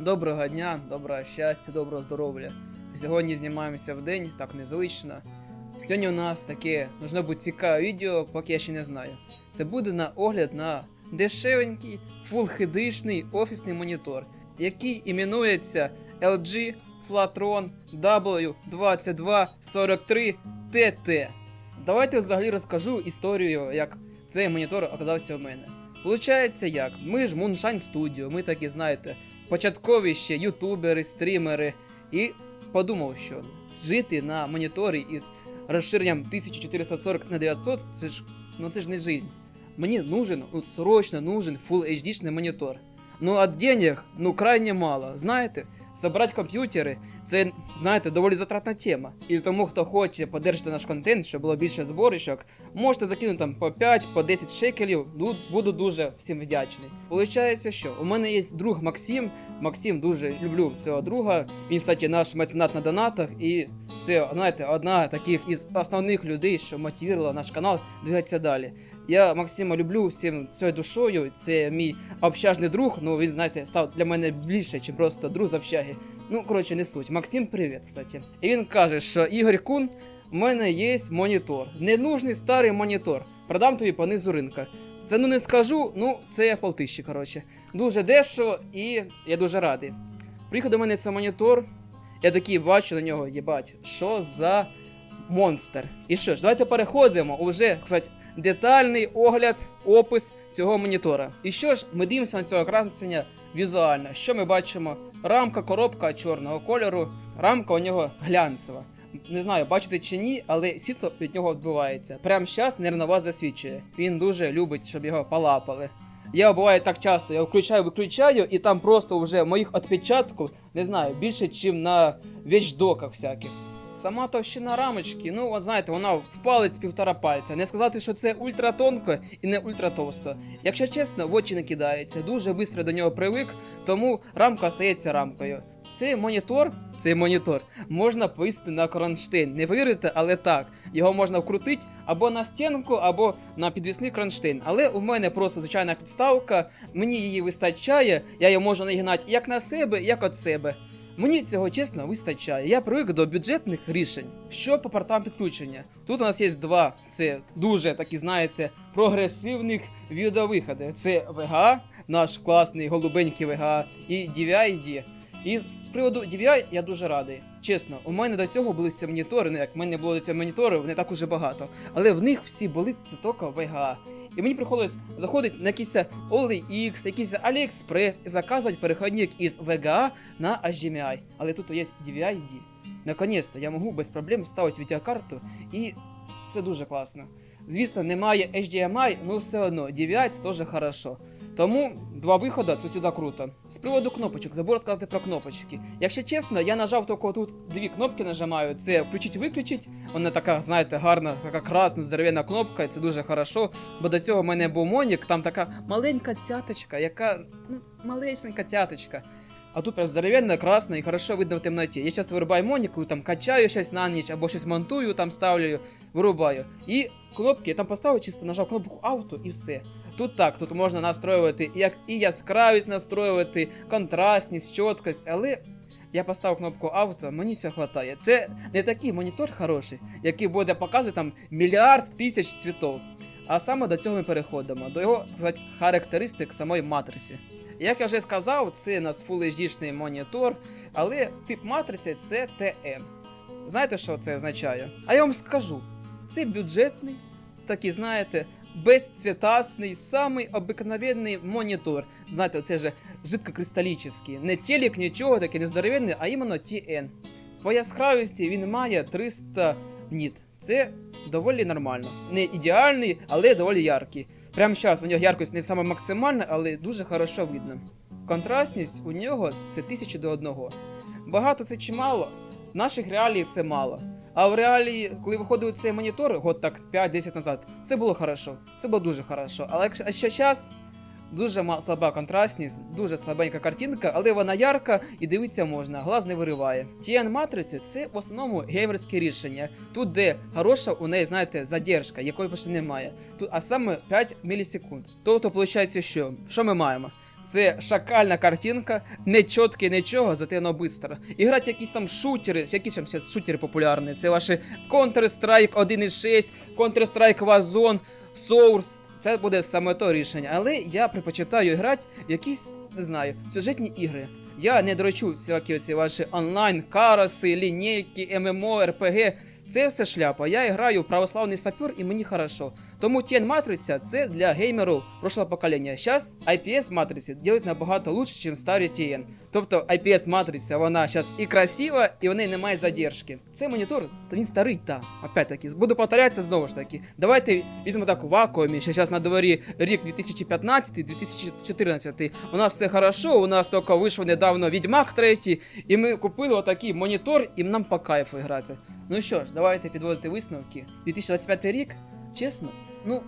Доброго дня, доброго щастя, доброго здоров'я. Сьогодні знімаємося в день, так незвично. Сьогодні у нас таке должно бути цікаве відео, поки я ще не знаю. Це буде на огляд на дешевенький HD офісний монітор, який іменується LG Flatron W2243TT. Давайте взагалі розкажу історію, як цей монітор оказався в мене. Получається як? Ми ж Moonshine Studio, ми такі, знаєте, початкові ще ютубери, стрімери. І подумав, що жити на моніторі із розширенням 1440 на 900 це ж, ну це ж не жизнь. Мені нужен, ну срочно нужен Full HD монітор. Ну, а денег, ну, крайне мало. Знаєте, собрати комп'ютери, це, знаєте, доволі затратна тема. І тому, хто хоче подержати наш контент, щоб було більше зборищок, можете закинути там по 5, по 10 шекелів. Ну, буду дуже всім вдячний. Получається, що у мене є друг Максим. Максим дуже люблю цього друга. Він, кстати, наш меценат на донатах. І це, знаєте, одна таких із основних людей, що мотивувала наш канал двигатися далі. Я Максима люблю всім цією душою. Це мій общажний друг. Ну він, знаєте, став для мене більше, ніж просто друг з общаги. Ну, коротше, не суть. Максим, привіт, кстати. І він каже, що Ігор Кун, у мене є монітор. Ненужний старий монітор. Продам тобі по низу ринка. Це ну не скажу, ну це полтищі, коротше. Дуже дешево і я дуже радий. Приїхав до мене цей монітор. Я такий бачу на нього, їбать, що за монстр. І що ж, давайте переходимо. Уже, кстати, детальний огляд, опис цього монітора. І що ж, ми дивимося на цього красення візуально. Що ми бачимо? Рамка, коробка чорного кольору. Рамка у нього глянцева. Не знаю, бачите чи ні, але світло від нього відбувається. Прямо зараз нервно вас засвідчує. Він дуже любить, щоб його полапали. Я буває так часто, я включаю, виключаю, і там просто вже моїх відпечатків, не знаю, більше, ніж на вещдоках всяких. Сама товщина рамочки, ну от знаєте, вона в палець півтора пальця. Не сказати, що це ультратонко і не ультратовсто. Якщо чесно, в очі не кидається. Дуже швидко до нього привик, тому рамка остається рамкою. Цей монітор, цей монітор можна повісити на кронштейн. Не повірите, але так. Його можна вкрутити або на стінку, або на підвісний кронштейн. Але у мене просто звичайна підставка, мені її вистачає, я її можу нагинати як на себе, як від себе. Мені цього чесно вистачає. Я привик до бюджетних рішень. Що по портам підключення? Тут у нас є два. Це дуже такі, знаєте, прогресивних відеовиходи. Це VGA, наш класний голубенький VGA, і DVI-D. І з приводу DVI я дуже радий. Чесно, у мене до цього були ці монітори, ну як в мене не було до цього моніторів, не так уже багато. Але в них всі були тільки VGA. І мені приходилось заходити на якийсь OLX, якийсь AliExpress і заказувати переходник із VGA на HDMI. Але тут є DVI-D. Наконець-то я можу без проблем вставити відеокарту, і це дуже класно. Звісно, немає HDMI, ну все одно DVI це теж хорошо. Тому два виходи це завжди круто. З приводу кнопочок, забув розказати про кнопочки. Якщо чесно, я нажав тільки тут дві кнопки нажимаю: це включить-виключить. Вона така, знаєте, гарна, така красна, здоров'яна кнопка, і це дуже хорошо. Бо до цього в мене був Монік, там така маленька цяточка, яка ну, малесенька цяточка. А тут прям здоровенна, красна і хорошо видно в темноті. Я часто вирубаю монік, там качаю щось на ніч або щось монтую, там ставлю, вирубаю. І кнопки я там поставив, чисто нажав кнопку авто і все. Тут так, тут можна настроювати як і яскравість настроювати, контрастність, чіткость, але я поставив кнопку авто, мені цього хватає. Це не такий монітор хороший, який буде показувати там мільярд тисяч цвітов. А саме до цього ми переходимо, до його, так сказати, характеристик самої матриці. Як я вже сказав, це у нас Full монітор, але тип матриці це TN. Знаєте, що це означає? А я вам скажу: це бюджетний, такий, знаєте, безцвітасний, самий обикновенний монітор. Знаєте, це же жидкокристалічний. Не телек, нічого, такий не здоровенний, а іменно TN. По яскравості він має 300 ніт. Це доволі нормально. Не ідеальний, але доволі яркий. Прямо зараз у нього яркость не саме максимальна, але дуже хорошо видно. Контрастність у нього це тисячі до одного. Багато це чи мало? В наших реаліях це мало. А в реалії, коли виходив цей монітор, год так 5-10 назад, це було хорошо. Це було дуже хорошо. Але якщо- ще час, дуже слаба контрастність, дуже слабенька картинка, але вона ярка і дивитися можна, глаз не вириває. TN матриці це в основному геймерське рішення. Тут, де хороша у неї, знаєте, задержка, якої почти немає. Тут, а саме 5 мілісекунд. Тобто, виходить, що? Що ми маємо? Це шакальна картинка, не чітке нічого, зате воно бистро. І грати якісь там шутери, які там зараз шутери популярні. Це ваші Counter-Strike 1.6, Counter-Strike Warzone, Source. Це буде саме то рішення. Але я предпочитаю грати в якісь, не знаю, сюжетні ігри. Я не дрочу всякі оці ваші онлайн, караси, лінійки, ММО, РПГ. Це все шляпа. Я граю в православний сапер і мені хорошо. Тому TN матриця це для геймерів прошлого покоління. Зараз IPS матриці ділять набагато лучше, ніж старі TN. Тобто IPS матриця, вона зараз і красива, і в неї немає задержки. Це монітор, він старий, та. Опять таки, буду повторятися знову ж таки. Давайте візьмемо так у вакуумі. що Зараз на дворі рік 2015-2014. У нас все хорошо, у нас тільки вийшов недавно Відьмак 3, і ми купили отакий монітор, і нам по кайфу грати. Ну що ж, давайте підводити висновки. 2025 рік, чесно, ну.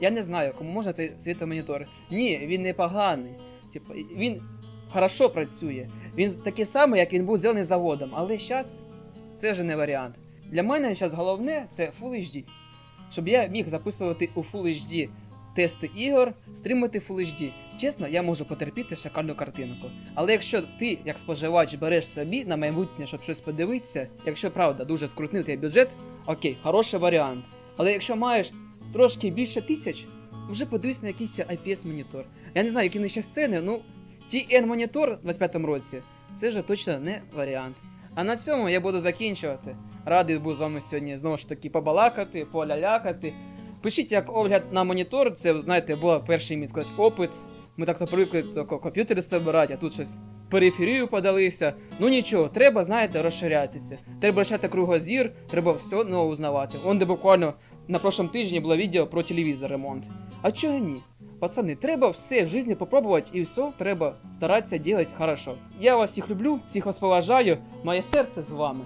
Я не знаю, кому можна цей світомонітор. Ні, він не поганий. Типу, він хорошо працює. Він такий самий, як він був зелений заводом, але зараз це вже не варіант. Для мене зараз головне це Full HD. Щоб я міг записувати у Full HD тести ігор, стримати Full HD. Чесно, я можу потерпіти шакальну картинку. Але якщо ти, як споживач, береш собі на майбутнє, щоб щось подивитися, якщо правда дуже скрутний твій бюджет, окей, хороший варіант. Але якщо маєш трошки більше тисяч, вже подивись на якийсь IPS монітор. Я не знаю, які ще сцени, ну TN монітор в 25-му році це вже точно не варіант. А на цьому я буду закінчувати. Радий був з вами сьогодні знову ж таки побалакати, полялякати. Пишіть як огляд на монітор, це, знаєте, був перший мій сказати, опит. Ми так-то привикли тако комп'ютери збирати, а тут щось периферію подалися. Ну нічого, треба, знаєте, розширятися. Треба розширяти кругозір, треба все нове узнавати. Он де буквально на прошлому тижні було відео про телевізор ремонт. А чого ні? Пацани, треба все в жизни попробувати і все треба старатися делать хорошо. Я вас всіх люблю, всіх вас поважаю, моє серце з вами.